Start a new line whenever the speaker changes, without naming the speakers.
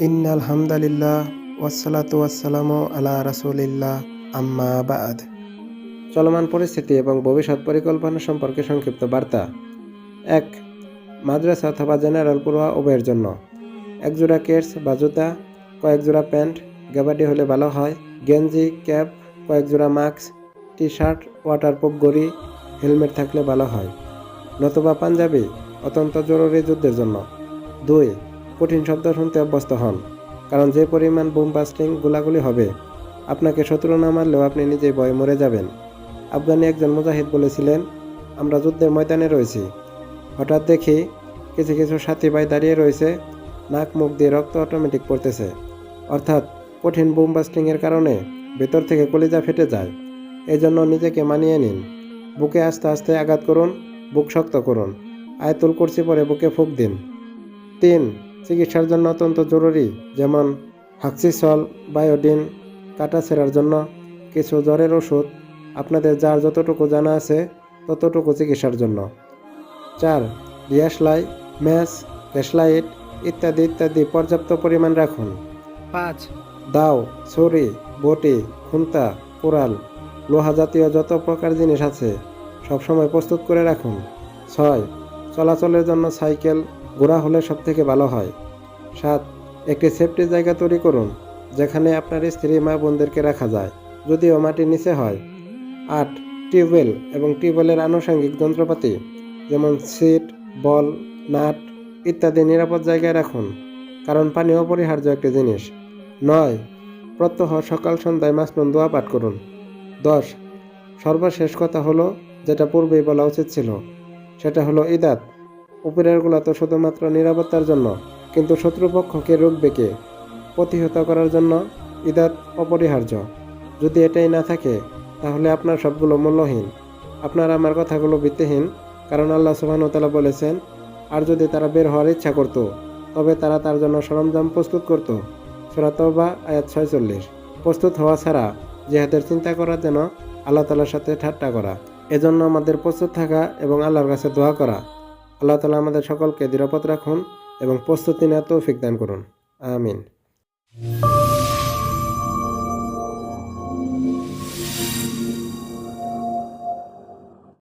ইন্নাল হামদালিল্লাহ ওয়াসালাতু ওয়াসালামু আলা রাসূলিল্লাহ, আম্মা বাদ। চলমান পরিস্থিতি এবং ভবিষ্যৎ পরিকল্পনা সম্পর্কে সংক্ষিপ্ত বার্তা। এক, মাদ্রাসা অথবা জেনারেল পড়ুয়া উভয়ের জন্য। এক জোড়া কেটস বা জুতা, কয়েক জোড়া প্যান্ট গাবাডি হলে ভালো হয়। গেঞ্জি, ক্যাপ, কয়েক জোড়া মাস্ক টি শার্ট ওয়াটারপ্রুফ ঘড়ি হেলমেট থাকলে ভালো হয়। নতুবা পাঞ্জাবি, অত্যন্ত জরুরি যুদ্ধের জন্য। দুই কঠিন শব্দ শুনতে অভ্যস্ত হন, কারণ যে পরিমাণ বোম বাস্টিং গোলাগুলি হবে, আপনাকে শত্রু না মারলেও আপনি নিজেই ভয়ে মরে যাবেন। আফগানি একজন মুজাহিদ বলেছিলেন, আমরা যুদ্ধের ময়দানে রয়েছি। হঠাৎ দেখি কিছু কিছু সাথী ভাই দাঁড়িয়ে রয়েছে, নাক মুখ দিয়ে রক্ত অটোমেটিক পড়তেছে। অর্থাৎ কঠিন বোম বাস্টিংয়ের কারণে ভেতর থেকে কলিজা ফেটে যায়। এই জন্য নিজেকে মানিয়ে নিন। বুকে আস্তে আস্তে আঘাত করুন, বুক শক্ত করুন। আয়তুল করছি পরে বুকে ফুক দিন। তিন চিকিৎসার জন্য অত্যন্ত জরুরি, যেমন হাক্সিসল, বায়োডিন, কাটা ছেঁড়ার জন্য কিছু জ্বরের ওষুধ। আপনাদের যার যতটুকু জানা আছে, ততটুকু চিকিৎসার জন্য। চার ডিয়াসলাই ম্যাস ফ্ল্যাশলাইট ইত্যাদি ইত্যাদি পর্যাপ্ত পরিমাণ রাখুন।
পাঁচ,
দাও, ছুরি, বটি, খুন্তা, কোরাল লোহা জাতীয় যত প্রকার জিনিস আছে, সবসময় প্রস্তুত করে রাখুন। ছয়, চলাচলের জন্য সাইকেল ঘোড়া হলে সব থেকে ভালো হয়। সাত, একটি সেফটি জায়গা তৈরি করুন, যেখানে আপনার স্ত্রী মা বোনদেরকে রাখা যায়, যদিও মাটির নিচে হয়। আট, টিউবওয়েল এবং টিউবওয়েলের আনুষঙ্গিক যন্ত্রপাতি, যেমন সিট, বল, নাট ইত্যাদি নিরাপদ জায়গায় রাখুন, কারণ পানি অপরিহার্য একটি জিনিস। নয়, প্রত্যহ সকাল সন্ধ্যায় মাসনুন দোয়া পাঠ করুন। দশ, সর্বশেষ কথা হলো, যেটা পূর্বেই বলা উচিত ছিল, সেটা হলো ইদাত। উপরেরগুলো তো শুধুমাত্র নিরাপত্তার জন্য, কিন্তু শত্রুপক্ষকে রুখবে কে? প্রতিহত করার জন্য ইদাত অপরিহার্য। যদি এটাই না থাকে, তাহলে আপনার সবগুলো মূল্যহীন। আপনার আমার কথাগুলো ভিত্তিহীন, কারণ আল্লাহ সুবাহতালা বলেছেন, আর যদি তারা বের হওয়ার ইচ্ছা করত, তবে তারা তার জন্য সরঞ্জাম প্রস্তুত করত। সুরাতবা আয়াত ছয়চল্লিশ। প্রস্তুত হওয়া ছাড়া জেহাদের চিন্তা করা যেন আল্লাহ তালার সাথে ঠাট্টা করা। এজন্য আমাদের প্রস্তুত থাকা এবং আল্লাহর কাছে দোয়া করা। আল্লাহ তালা আমাদের সকলকে নিরাপদ রাখুন এবং প্রস্তুতি নেওয়া তৌফিক দান করুন। আমিন।